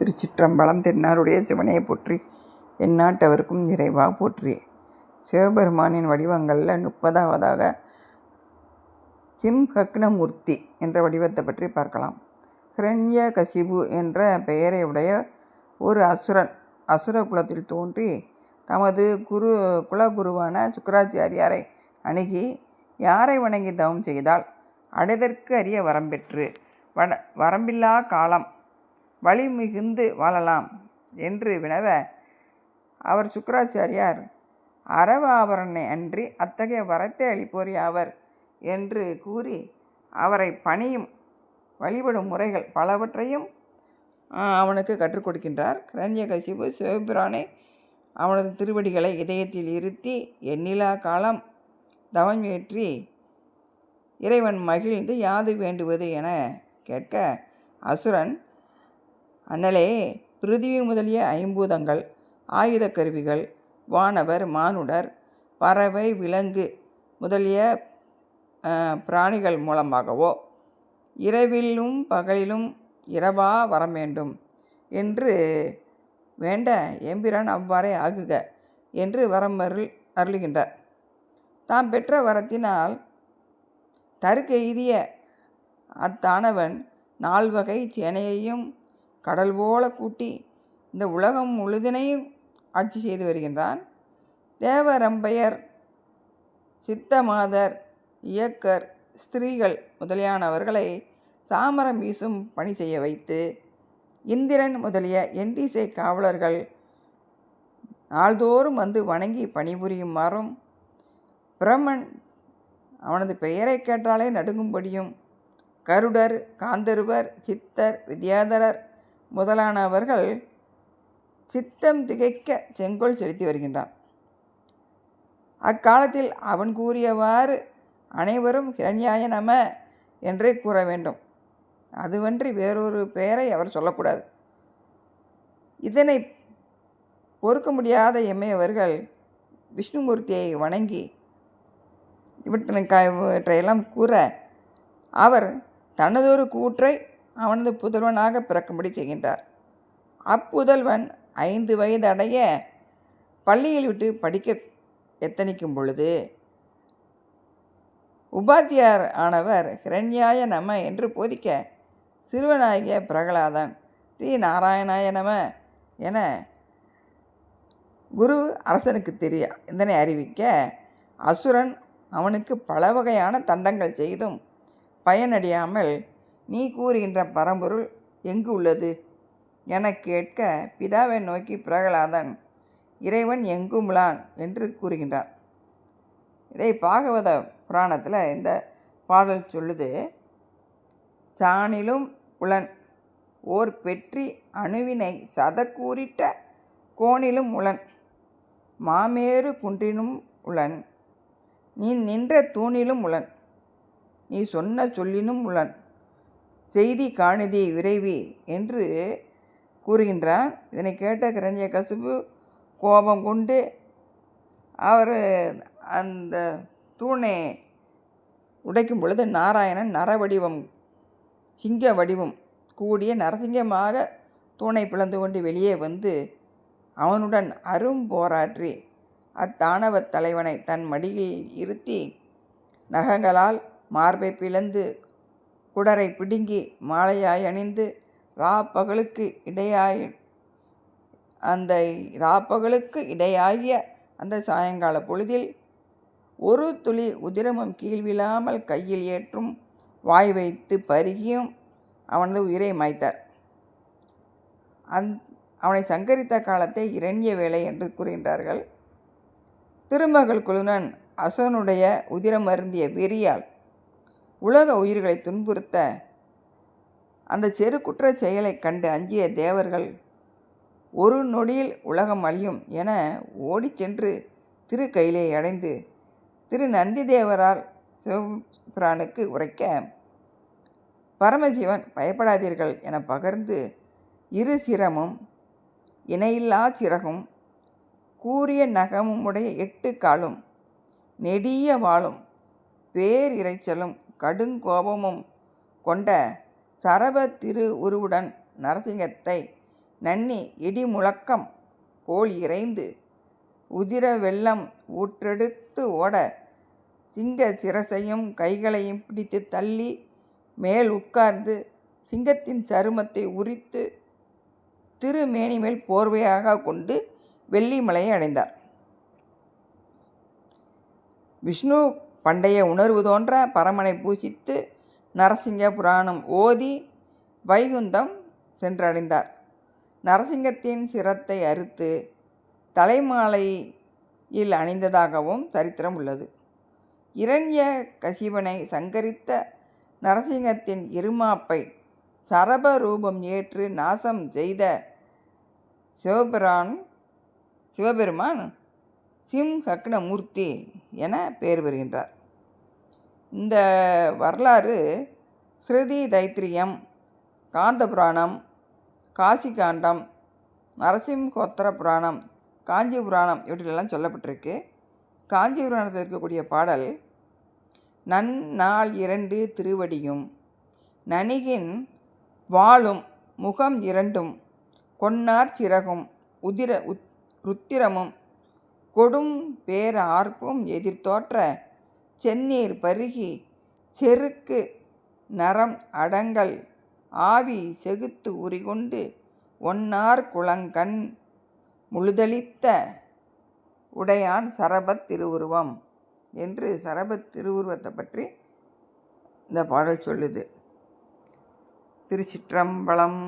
திருச்சிற்றம்பலம் தென்னாருடைய சிவனையை போற்றி எந்நாட்டவருக்கும் நிறைவாக போற்றி சிவபெருமானின் வடிவங்களில் முப்பதாவதாக சிம்ஹக்னமூர்த்தி என்ற வடிவத்தை பற்றி பார்க்கலாம். ஹிரண்ய கசிபு என்ற பெயரை உடைய ஒரு அசுரன் அசுர குலத்தில் தோன்றி தமது குரு குலகுருவான சுக்கராச்சாரியாரை அணுகி யாரை வணங்கி தவம் செய்தால்? அடைதற்கு அரிய வரம்பெற்று வட வரம்பில்லா காலம் வலிமிகுந்து வாழலாம் என்று வினவ அவர் சுக்கராச்சாரியார் அரவாபரணை அன்றி அத்தகைய வரத்தை அளிப்போர் யாவர் என்று கூறி அவரை பணியும் வழிபடும் முறைகள் பலவற்றையும் அவனுக்கு கற்றுக் கொடுக்கின்றார். கிரண்யகசிபு சிவபிரானை அவனது திருவடிகளை இதயத்தில் இருத்தி எண்ணிலா காலம் தவம் ஏற்றி இறைவன் மகிழ்ந்து யாது வேண்டுவது என கேட்க அசுரன் அண்ணலே பிருதிவி முதலிய ஐம்பூதங்கள் ஆயுத கருவிகள் வானவர் மானுடர் பறவை விலங்கு முதலிய பிராணிகள் மூலமாகவோ இரவிலும் பகலிலும் இரவா வர வேண்டும் என்று வேண்ட எம்பிரான் அவ்வாறே ஆகுக என்று வரம் அருள் அருளுகின்றார். தாம் பெற்ற வரத்தினால் தருக்கு எய்திய அத்தானவன் நால்வகை சேனையையும் கடல் போல கூட்டி இந்த உலகம் முழுதினையும் ஆட்சி செய்து வருகின்றான். தேவரம்பையர் சித்தமாதர் இயக்கர் ஸ்திரீகள் முதலியானவர்களை சாமரம் வீசும் பணி செய்ய வைத்து இந்திரன் முதலிய என்டிசை காவலர்கள் நாள்தோறும் வந்து வணங்கி பணிபுரியுமாறும் பிரம்மன் அவனது பெயரை கேட்டாலே நடுங்கும்படியும் கருடர் காந்தருவர் சித்தர் வித்யாதரர் முதலானவர்கள் சித்தம் திகைக்க செங்கோல் செலுத்தி வருகின்றான். அக்காலத்தில் அவன் கூறியவாறு அனைவரும் ஹிரண்யாய நம என்றே கூற வேண்டும். அதுவன்றி வேறொரு பெயரை அவர் சொல்லக்கூடாது. இதனை பொறுக்க முடியாத எம்மையவர்கள் விஷ்ணுமூர்த்தியை வணங்கி இவற்றையெல்லாம் கூற அவர் தனதொரு கூற்றை அவனது புதல்வனாக பிறக்கும்படி செய்கின்றார். அப்புதல்வன் ஐந்து வயது அடைய பள்ளியில் விட்டு படிக்க எத்தனிக்கும் பொழுது உபாத்தியார் ஆனவர் ஹிரண்யாய நம என்று போதிக்க சிறுவனாகிய பிரகலாதன் ஸ்ரீ நாராயணாய நம என குரு அரசனுக்கு தெரிய இதனை அறிவிக்க அசுரன் அவனுக்கு பல வகையான தண்டங்கள் செய்தும் பயனடையாமல் நீ கூறுகின்ற பரம்பொருள் எங்கு உள்ளது? என கேட்க பிதாவை நோக்கி பிரகலாதன் இறைவன் எங்குமுலான் என்று கூறுகின்றான். இதை பாகவத புராணத்தில் இந்த பாடல் சொல்லுது. சாணிலும் உளன் ஓர் பெற்றி அணுவினை சதக்கூறிட்ட கோணிலும் உளன் மாமேறு குன்றினும் உளன் நீ நின்ற தூணிலும் உளன் நீ சொன்ன சொல்லினும் உளன் செய்தி காணிதி விரைவி என்று கூறுகின்றான். இதனை கேட்ட கிரண்ய கசுபு கோபம் கொண்டு அவர் அந்த தூணை உடைக்கும் பொழுது நாராயணன் நர வடிவம் சிங்க வடிவம் கூடிய நரசிங்கமாக தூணை பிளந்து கொண்டு வெளியே வந்து அவனுடன் அரும் போராற்றி அத்தாணவத் தலைவனை தன் மடியில் இருத்தி நகங்களால் மார்பை பிளந்து குடரை பிடுங்கி மாலையாய் அணிந்து ரா பகலுக்கு இடையாய் அந்த ராப்பகலுக்கு இடையாகிய அந்த சாயங்கால பொழுதில் ஒரு துளி உதிரமும் கீழ்விழாமல் கையில் ஏற்றும் வாய் வைத்து பருகியும் அவனது உயிரை மாய்த்தார். அந் அவனை சங்கரித்த காலத்தை இரண்ய வேலை என்று கூறுகின்றார்கள். திருமகள் குழுனன் அசனுடைய உதிரம் அருந்திய வெறியால் உலக உயிர்களை துன்புறுத்த அந்த செரு குற்றச் செயலைக் கண்டு அஞ்சிய தேவர்கள் ஒரு நொடியில் உலகம் அழியும் என ஓடிச் சென்று திரு கையிலே அடைந்து திரு நந்திதேவரால் சிவபிரானுக்கு உரைக்க பரமசிவன் பயப்படாதீர்கள் என பகர்ந்து இரு சிரமும் இணையில்லா சிறகும் கூறிய நகமும் உடைய எட்டு காலும் நெடிய வாளும் பேர் கடுங்கோபமும் கொண்ட சரப திரு உருவுடன் நரசிங்கத்தை நன்னி இடி முழக்கம் போல் இறைந்து உதிர வெள்ளம் ஊற்றெடுத்து ஓட சிங்க சிரசையும் கைகளையும் பிடித்து தள்ளி மேல் உட்கார்ந்து சிங்கத்தின் சருமத்தை உரித்து திருமேனி மேல் போர்வையாக கொண்டு வெள்ளிமலையை அடைந்தார். விஷ்ணு பண்டைய உணர்வு தோன்ற பரமனை பூஜித்து நரசிங்க புராணம் ஓதி வைகுந்தம் சென்றடைந்தார். நரசிங்கத்தின் சிரத்தை அறுத்து தலைமாலையில் அணிந்ததாகவும் சரித்திரம் உள்ளது. இரண்ய கசிவனை சங்கரித்த நரசிங்கத்தின் இருமாப்பை சரப ரூபம் ஏற்று நாசம் செய்த சிவபிரான் சிவபெருமான் சிம்ஹக்னமூர்த்தி என பெயர் பெறுகின்றார். இந்த வரலாறு ஸ்ருதி தைத்திரியம் காந்த புராணம் காசி காண்டம் நரசிம்ஹோத்திர புராணம் காஞ்சி புராணம் இவற்றிலெல்லாம் சொல்லப்பட்டிருக்கு. காஞ்சி புராணத்தில் இருக்கக்கூடிய பாடல் நன்னாள் இரண்டு திருவடியும் நனிகின் வாளும் முகம் இரண்டும் கொன்னார் சிறகும் உதிர உத் ருத்திரமும் கொடும் பேர ஆர்ப்பும் எதிர்த்தோற்ற செந்நீர் பருகி செருக்கு நரம் அடங்கல் ஆவி செகுத்து உரிகொண்டு ஒன்னார் குளங்கண் முழுதளித்த உடையான் சரபத் திருவுருவம் என்று சரபத் திருவுருவத்தை பற்றி இந்த பாடல் சொல்லுது. திருச்சிற்றம்பலம்